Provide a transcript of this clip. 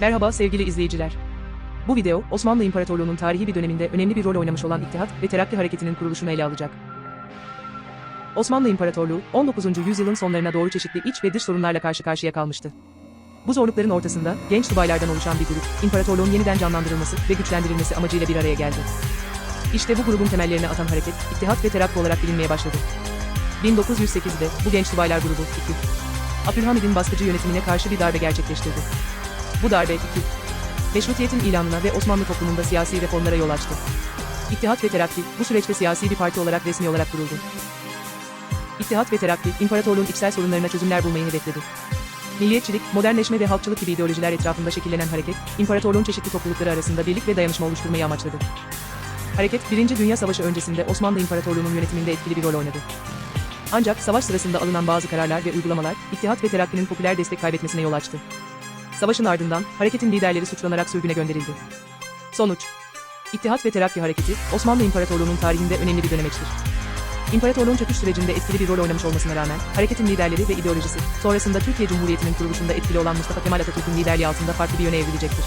Merhaba sevgili izleyiciler. Bu video, Osmanlı İmparatorluğu'nun tarihi bir döneminde önemli bir rol oynamış olan İttihat ve Terakki Hareketi'nin kuruluşunu ele alacak. Osmanlı İmparatorluğu, 19. yüzyılın sonlarına doğru çeşitli iç ve dış sorunlarla karşı karşıya kalmıştı. Bu zorlukların ortasında, genç subaylardan oluşan bir grup, imparatorluğun yeniden canlandırılması ve güçlendirilmesi amacıyla bir araya geldi. İşte bu grubun temellerini atan hareket, İttihat ve Terakki olarak bilinmeye başladı. 1908'de bu genç subaylar grubu, İTİ, Abdülhamid'in baskıcı yönetimine karşı bir darbe gerçekleştirdi. Bu darbe, İTİ, meşrutiyetin ilanına ve Osmanlı toplumunda siyasi reformlara yol açtı. İttihat ve Terakki, bu süreçte siyasi bir parti olarak resmi olarak kuruldu. İttihat ve Terakki, imparatorluğun içsel sorunlarına çözümler bulmayı hedefledi. Milliyetçilik, modernleşme ve halkçılık gibi ideolojiler etrafında şekillenen hareket, imparatorluğun çeşitli toplulukları arasında birlik ve dayanışma oluşturmayı amaçladı. Hareket, 1. Dünya Savaşı öncesinde Osmanlı İmparatorluğu'nun yönetiminde etkili bir rol oynadı. Ancak savaş sırasında alınan bazı kararlar ve uygulamalar, İttihat ve Terakki'nin popüler destek kaybetmesine yol açtı. Savaşın ardından, hareketin liderleri suçlanarak sürgüne gönderildi. Sonuç İttihat ve Terakki Hareketi, Osmanlı İmparatorluğu'nun tarihinde önemli bir dönemeçtir. İmparatorluğun çöküş sürecinde etkili bir rol oynamış olmasına rağmen, hareketin liderleri ve ideolojisi, sonrasında Türkiye Cumhuriyeti'nin kuruluşunda etkili olan Mustafa Kemal Atatürk'ün liderliği altında farklı bir yöne evrilecektir.